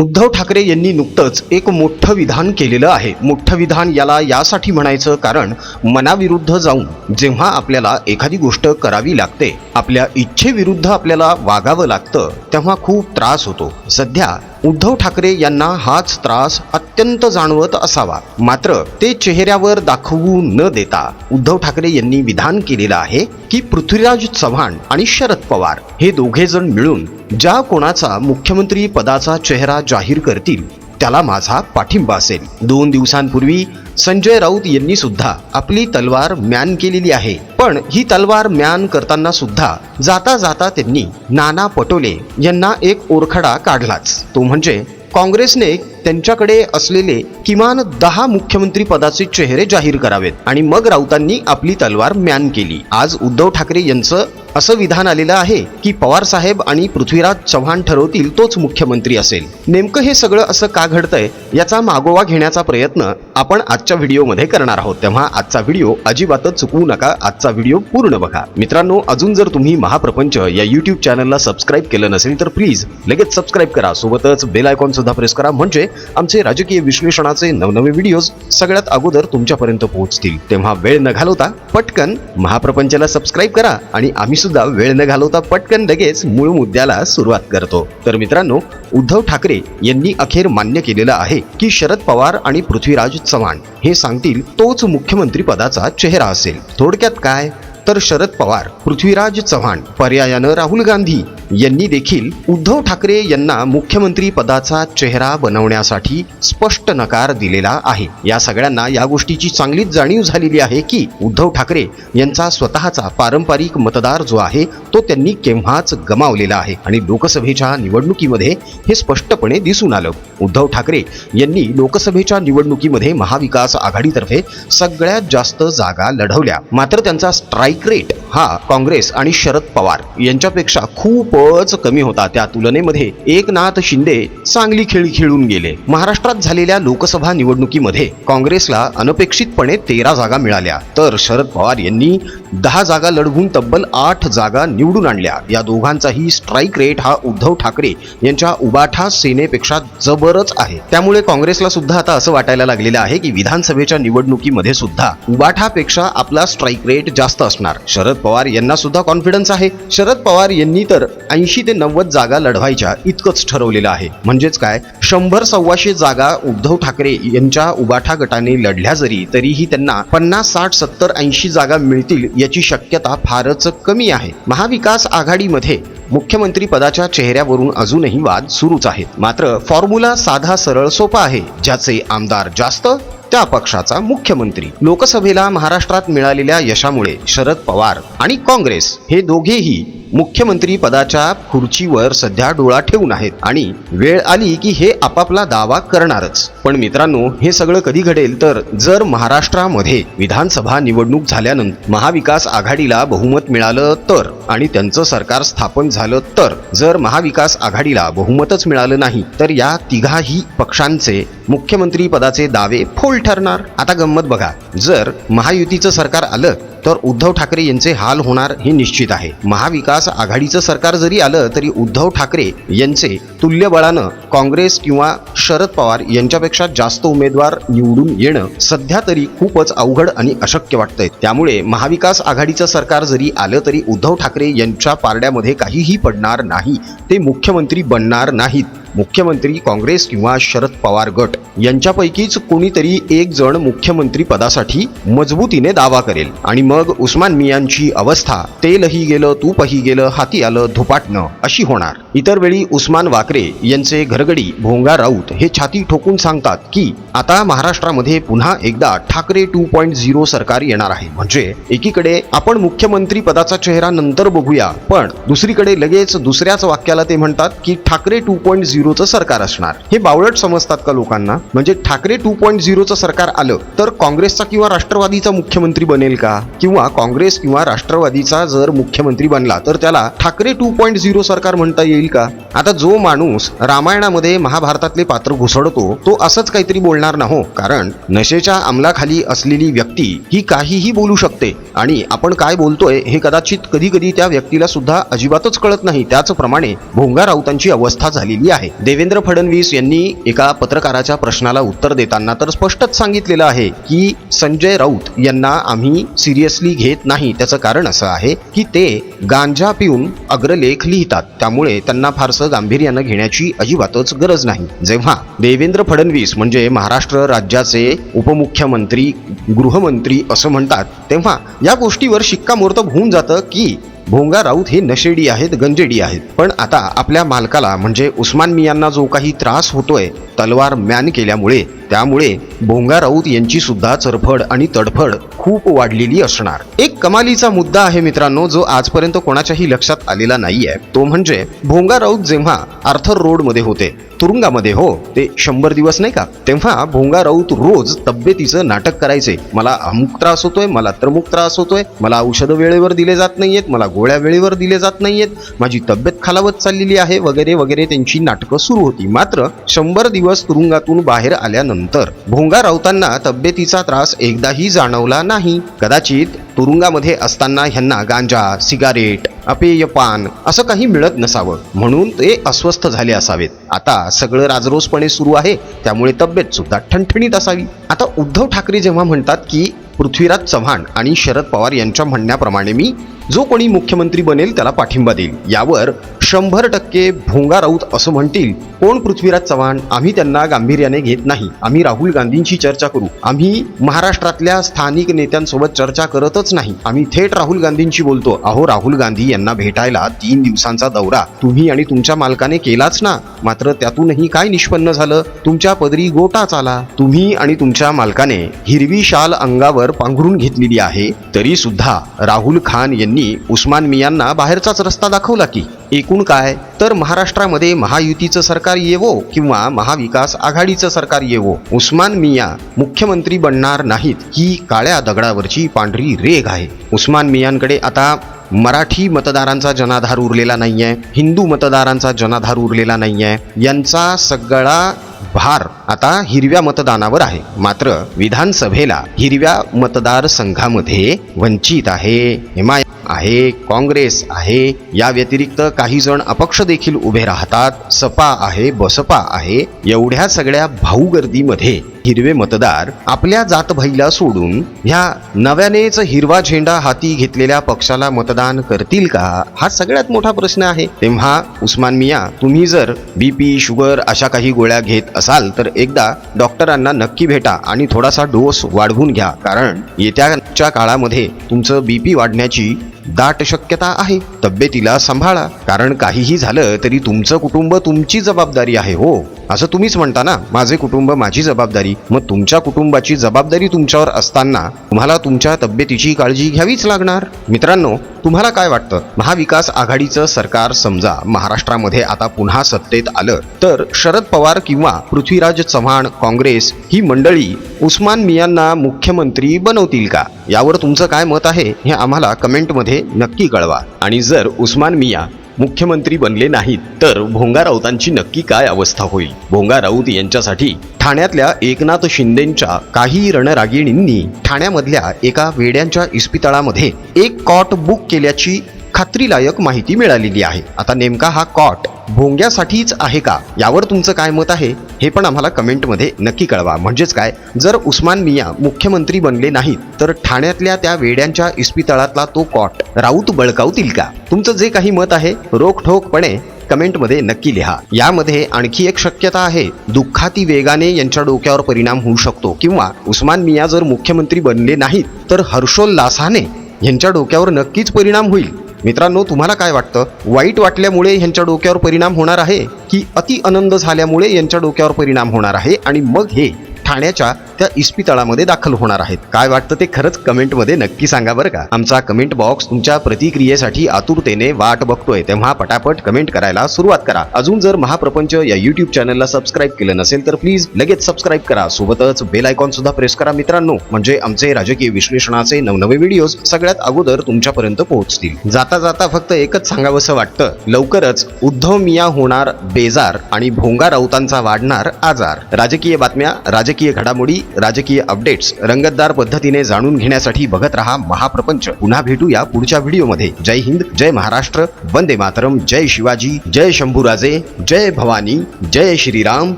उद्धव ठाकरे यांनी नुकतंच एक मोठं विधान केलेलं आहे. मोठं विधान याला यासाठी म्हणायचं कारण मनाविरुद्ध जाऊन जेव्हा आपल्याला एखादी गोष्ट करावी लागते आपल्या इच्छेविरुद्ध आपल्याला वागावं लागतं तेव्हा खूप त्रास होतो. सध्या उद्धव ठाकरे यांना हाच त्रास अत्यंत जाणवत असावा. मात्र ते चेहऱ्यावर दाखवू न देता उद्धव ठाकरे यांनी विधान केलेलं आहे की पृथ्वीराज चव्हाण आणि शरद पवार हे दोघे जण मिळून ज्या कोणाचा मुख्यमंत्री पदाचा चेहरा जाहीर करतील त्याला माझा पाठिंबा असेल. दोन दिवसांपूर्वी संजय राऊत यांनी सुद्धा आपली तलवार म्यान केलेली आहे. पण ही तलवार म्यान करताना सुद्धा जाता जाता त्यांनी नाना पटोले यांना एक ओरखडा काढलाच. तो म्हणजे काँग्रेसने त्यांच्याकडे असलेले किमान दहा मुख्यमंत्री पदाचे चेहरे जाहीर करावेत. आणि मग राऊतांनी आपली तलवार म्यान केली. आज उद्धव ठाकरे यांचं असं विधान आलेलं आहे की पवार साहेब आणि पृथ्वीराज चव्हाण ठरवतील तोच मुख्यमंत्री असेल. नेमकं हे सगळं असं का घडतंय याचा मागोवा घेण्याचा प्रयत्न आपण आजच्या व्हिडिओमध्ये करणार आहोत. तेव्हा आजचा व्हिडिओ अजिबातच चुकवू नका. आजचा व्हिडिओ पूर्ण बघा. मित्रांनो अजून जर तुम्ही महाप्रपंच या युट्यूब चॅनलला सबस्क्राईब केलं नसेल तर प्लीज लगेच सबस्क्राईब करा. सोबतच बेल आयकॉन सुद्धा प्रेस करा. म्हणजे आमचे राजकीय विश्लेषणाचे नवनवे व्हिडिओज सगळ्यात अगोदर तुमच्यापर्यंत पोहोचतील. तेव्हा वेळ न घालवता पटकन महाप्रपंचाला सबस्क्राईब करा आणि आम्ही सुद्धा वेळ न घालवता पटकन लगेच मूळ मुद्द्याला सुरुवात करतो. तर मित्रांनो उद्धव ठाकरे यांनी अखेर मान्य केलेलं आहे की शरद पवार आणि पृथ्वीराज चव्हाण हे सांगतील तोच मुख्यमंत्री पदाचा चेहरा असेल. थोडक्यात काय? तर शरद पवार पृथ्वीराज चव्हाण पर्यायानं राहुल गांधी यांनी देखील उद्धव ठाकरे यांना मुख्यमंत्री पदाचा चेहरा बनवण्यासाठी स्पष्ट नकार दिलेला आहे. या सगळ्यांना या गोष्टीची चांगलीच जाणीव झालेली आहे की उद्धव ठाकरे यांचा स्वतःचा पारंपरिक मतदार जो आहे तो त्यांनी केव्हाच गमावलेला आहे. आणि लोकसभेच्या निवडणुकीमध्ये हे स्पष्टपणे दिसून आलं. उद्धव ठाकरे यांनी लोकसभेच्या निवडणुकीमध्ये महाविकास आघाडीतर्फे सगळ्यात जास्त जागा लढवल्या. मात्र त्यांचा स्ट्राईक रेट हा काँग्रेस आणि शरद पवार यांच्यापेक्षा खूपच कमी होता त्या तुलनेमध्ये. एकनाथ शिंदे चांगली खेळ खेळून गेले. महाराष्ट्रात झालेल्या लोकसभा निवडणुकीमध्ये काँग्रेसला अनपेक्षितपणे तेरा जागा मिळाल्या. तर शरद पवार यांनी दहा जागा लढवून तब्बल आठ जागा निवडून आणल्या. या दोघांचाही स्ट्राईक रेट हा उद्धव ठाकरे यांच्या उबाठा सेनेपेक्षा जबरच आहे. त्यामुळे काँग्रेसला सुद्धा आता असं वाटायला लागलेलं आहे की विधानसभेच्या निवडणुकीमध्ये सुद्धा उबाठापेक्षा आपला स्ट्राईक रेट जास्त असणार. शरद पवार यांना सुद्धा कॉन्फिडन्स आहे. शरद पवार यांनी तर ऐंशी ते नव्वद जागा लढवायच्या इतकंच ठरवलेलं आहे. म्हणजेच काय? शंभर सव्वाशे जागा उद्धव ठाकरे यांच्या उबाठा गटाने लढल्या जरी तरीही त्यांना पन्नास साठ सत्तर ऐंशी जागा मिळतील याची शक्यता फारच कमी आहे. महाविकास आघाडीमध्ये मुख्यमंत्री पदाच्या चेहऱ्यावरून अजूनही वाद सुरूच आहेत. मात्र फॉर्म्युला साधा सरळ सोपा आहे. ज्याचे आमदार जास्त त्या पक्षाचा मुख्यमंत्री. लोकसभेला महाराष्ट्रात मिळालेल्या यशामुळे शरद पवार आणि काँग्रेस हे दोघेही मुख्यमंत्री पदाच्या खुर्चीवर सध्या डोळा ठेवून आहेत आणि वेळ आली की हे आपापला दावा करणारच. पण मित्रांनो हे सगळं कधी घडेल तर जर महाराष्ट्रामध्ये विधानसभा निवडणूक झाल्यानंतर महाविकास आघाडीला बहुमत मिळालं तर आणि त्यांचं सरकार स्थापन झालं तर जर महाविकास आघाडीला बहुमतच मिळालं नाही तर या तिघाही पक्षांचे मुख्यमंत्री पदाचे दावे फोल ठरणार. आता गंमत बघा जर महायुतीचं सरकार आलं तर उद्धव ठाकरे यांचे हाल होणार हे निश्चित आहे. महाविकास आघाडीचं सरकार जरी आलं तरी उद्धव ठाकरे यांचे तुल्यबळानं काँग्रेस किंवा शरद पवार यांच्यापेक्षा जास्त उमेदवार निवडून येणं सध्या तरी खूपच अवघड आणि अशक्य वाटतंय. त्यामुळे महाविकास आघाडीचं सरकार जरी आलं तरी उद्धव ठाकरे यांच्या पारड्यामध्ये काहीही पडणार नाही. ते मुख्यमंत्री बनणार नाहीत. मुख्यमंत्री काँग्रेस किंवा शरद पवार गट. यांच्यापैकीच कोणीतरी एक जण मुख्यमंत्री पदासाठी मजबूतीने दावा करेल. आणि मग उस्मान मियांची अवस्था तेलही गेलं तूपही गेलं हाती आलं धुपाटणं अशी होणार. इतर वेळी उस्मान वाकरे यांचे घरगडी भोंगा राऊत हे छाती ठोकून सांगतात की आता महाराष्ट्रामध्ये पुन्हा एकदा ठाकरे टू पॉईंट झिरो सरकार येणार आहे. म्हणजे एकीकडे आपण मुख्यमंत्री पदाचा चेहरा नंतर बघूया पण दुसरीकडे लगेच दुसऱ्याच वाक्याला ते म्हणतात की ठाकरे टू पॉईंट झिरोचं सरकार असणार. हे बावळट समजतात का लोकांना? म्हणजे ठाकरे टू पॉईंट झिरोचं सरकार आलं तर काँग्रेसचा किंवा राष्ट्रवादीचा मुख्यमंत्री बनेल का? किंवा काँग्रेस किंवा राष्ट्रवादीचा जर मुख्यमंत्री बनला तर त्याला ठाकरे टू पॉईंट झिरो सरकार म्हणता येईल? येईल का? आता जो माणूस रामायणामध्ये महाभारतातले पात्र घुसडतो तो असंच काहीतरी बोलणार ना हो कारण नशेच्या अंमलाखाली असलेली व्यक्ती ही काहीही बोलू शकते. आणि आपण काय बोलतोय हे कदाचित कधी कधी त्या व्यक्तीला सुद्धा अजिबातच कळत नाही. त्याचप्रमाणे भोंगा राऊतांची अवस्था झालेली आहे. देवेंद्र फडणवीस यांनी एका पत्रकाराच्या प्रश्नाला उत्तर देताना तर स्पष्टच सांगितलेलं आहे की संजय राऊत यांना आम्ही सिरियसली घेत नाही. त्याचं कारण असं आहे की ते गांजा पिऊन अग्रलेख लिहितात. त्यामुळे त्यांना फारसं गांभीर्यानं घेण्याची अजिबातच गरज नाही. जेव्हा देवेंद्र फडणवीस म्हणजे महाराष्ट्र राज्याचे उपमुख्यमंत्री गृहमंत्री असं म्हणतात तेव्हा या गोष्टीवर शिक्कामोर्तब होऊन जातं की भोंगा राऊत हे नशेडी आहेत गंजेडी आहेत. पण आता आपल्या मालकाला म्हणजे उस्मान मियांना जो काही त्रास होतोय तलवार मॅन केल्यामुळे त्यामुळे भोंगा राऊत यांची सुद्धा चरफड आणि तडफड खूप वाढलेली असणार. एक कमालीचा मुद्दा आहे मित्रांनो जो आजपर्यंत कोणाच्याही लक्षात आलेला नाहीये. तो म्हणजे भोंगा राऊत जेव्हा आर्थर रोडमध्ये होते तुरुंगामध्ये हो ते शंभर दिवस नाही का? तेव्हा भोंगा राऊत रोज तब्येतीचं नाटक करायचे. मला अमुक त्रास होतोय मला त्रमुक त्रास होतोय मला औषधं वेळेवर दिले जात नाहीयेत मला गोळ्या वेळेवर दिले जात नाहीयेत माझी तब्येत खालावत चाललेली आहे वगैरे वगैरे त्यांची नाटकं सुरू होती. मात्र शंभर दिवस तुरुंगातून बाहेर आल्यानंतर भोंगा राऊतांना तब्येतीचा त्रास एकदाही जाणवला नाही. कदाचित तुरुंगामध्ये असताना ह्यांना गांजा सिगारेट अपेय पान असं काही मिळत नसावं. म्हणून ते अस्वस्थ झाले असावेत. आता सगळं राजरोसपणे सुरू आहे. त्यामुळे तब्येत सुद्धा ठणठणीत असावी. आता उद्धव ठाकरे जेव्हा म्हणतात की पृथ्वीराज चव्हाण आणि शरद पवार यांच्या म्हणण्याप्रमाणे मी जो कोणी मुख्यमंत्री बनेल त्याला पाठिंबा देईल. यावर शंभर टक्के भोंगा राऊत असं म्हणतील. कोण पृथ्वीराज चव्हाण? आम्ही त्यांना गांभीर्याने घेत नाही. आम्ही राहुल गांधींची चर्चा करू. आम्ही महाराष्ट्रातल्या स्थानिक नेत्यांसोबत चर्चा करतच नाही. आम्ही थेट राहुल गांधींशी बोलतो. अहो राहुल गांधी यांना भेटायला तीन दिवसांचा दौरा. तुम्ही आणि तुमच्या मालकाने केलाच ना. मात्र त्यातूनही काय निष्पन्न झालं? तुमच्या पदरी गोटाच आला तुम्ही आणि तुमच्या मालकाने हिरवी शाल अंगावर पांघरून घेतलेली आहे. तरी सुद्धा राहुल खान यांनी उस्मान मियांना बाहेरचाच रस्ता दाखवला की? एकूण काय? तर महाराष्ट्रामध्ये महायुतीचं सरकार येवो किंवा महाविकास आघाडीचं सरकार येवो? उस्मान मिया मुख्यमंत्री बनणार नाहीत. ही काळ्या दगडावरची पांढरी रेघ आहे. उस्मान मियांकडे आता मराठी मतदारांचा जनाधार उरलेला नाहीये. हिंदू मतदारांचा जनाधार उरलेला नाहीये. यांचा सगळा भार आता हिरव्या मतदानावर आहे. मात्र विधानसभेला हिरव्या मतदारसंघामध्ये वंचित आहे हिमाय आहे काँग्रेस आहे या व्यतिरिक्त काही जण अपक्ष देखील उभे राहतात. सपा आहे बसपा आहे एवढ्या सगळ्या भाऊगर्दीमध्ये हिरवे मतदार आपल्या जातभाईला सोडून ह्या नव्यानेच हिरवा झेंडा हाती घेतलेल्या पक्षाला मतदान करतील का? हा सगळ्यात मोठा प्रश्न आहे. तेव्हा उस्मान मिया तुम्ही जर बीपी शुगर अशा काही गोळ्या घेत असाल तर एकदा डॉक्टरांना नक्की भेटा आणि थोडासा डोस वाढवून घ्या. कारण येत्याच्या काळामध्ये तुमचं बीपी वाढण्याची दाट शक्यता आहे. तब्येतीला सांभाळा. कारण काहीही झालं तरी तुमचं कुटुंब तुमची जबाबदारी आहे हो. असं तुम्हीच म्हणता ना? माझे कुटुंब माझी जबाबदारी. मग तुमच्या कुटुंबाची जबाबदारी तुमच्यावर असताना तुम्हाला तुमच्या तब्येतीची काळजी घ्यावीच लागणार? मित्रांनो तुम्हाला काय वाटतं? महाविकास आघाडीचं सरकार समजा महाराष्ट्रामध्ये आता पुन्हा सत्तेत आलं तर शरद पवार किंवा पृथ्वीराज चव्हाण काँग्रेस ही मंडळी उस्मान मियांना मुख्यमंत्री बनवतील का? यावर तुमचं काय मत आहे हे आम्हाला कमेंटमध्ये नक्की कळवा. आणि जर उस्मान मिया मुख्यमंत्री बनले नाहीत तर भोंगा राऊतांची नक्की काय अवस्था होईल? भोंगा राऊत यांच्यासाठी ठाण्यातल्या एकनाथ शिंदेंच्या काही रणरागिणींनी ठाण्यामधल्या एका वेड्यांच्या इस्पितळामध्ये एक कॉट बुक केल्याची खात्रीलायक माहिती मिळालेली आहे. आता नेमका हा कॉट भोंग्यासाठीच आहे का? यावर तुमचं काय मत आहे? हे पण आम्हाला कमेंटमध्ये नक्की कळवा. म्हणजेच काय? जर उस्मान मिया मुख्यमंत्री बनले नाहीत तर ठाण्यातल्या त्या वेड्यांच्या इस्पितळातला तो कॉट राऊत बळकावतील का? तुमचं जे काही मत आहे रोखठोकपणे कमेंटमध्ये नक्की लिहा. यामध्ये आणखी एक शक्यता आहे. दुःखाती वेगाने यांच्या डोक्यावर परिणाम होऊ शकतो. किंवा उस्मान मिया जर मुख्यमंत्री बनले नाहीत तर हर्षोल्लासाने यांच्या डोक्यावर नक्कीच परिणाम होईल. मित्रांनो तुम्हाला काय वाटतं? वाईट वाटल्यामुळे यांच्या डोक्यावर परिणाम होणार आहे? की अति आनंद झाल्यामुळे यांच्या डोक्यावर परिणाम होणार आहे? आणि मग हे ठाण्याच्या त्या इस्पितळामध्ये दाखल होणार आहेत. काय वाटतं ते खरंच कमेंटमध्ये नक्की सांगा बरं का. आमचा कमेंट बॉक्स तुमच्या प्रतिक्रियेसाठी आतुरतेने वाट बघतोय तेव्हा पटापट कमेंट करायला सुरुवात करा. अजून जर महाप्रपंच या युट्यूब चॅनलला सबस्क्राईब केलं नसेल तर प्लीज लगेच सबस्क्राईब करा. सोबतच बेल आयकॉन सुद्धा प्रेस करा मित्रांनो. म्हणजे आमचे राजकीय विश्लेषणाचे नवनवे व्हिडिओज सगळ्यात अगोदर तुमच्यापर्यंत पोहोचतील. जाता जाता फक्त एकच सांगावंसं वाटतं. लवकरच उद्धव मिया होणार बेजार आणि भोंगा राऊतांचा वाढणार आजार. राजकीय बातम्या राजकीय घडामोडी राजकीय अपडेट्स रंगतदार पद्धतीने जाणून घेण्यासाठी बघत रहा महाप्रपंच. पुन्हा भेटूया पुढच्या व्हिडिओमध्ये. जय हिंद जय महाराष्ट्र. वंदे मातरम. जय शिवाजी जय शंभूराजे जय भवानी जय श्रीराम.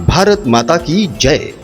भारत माता की जय.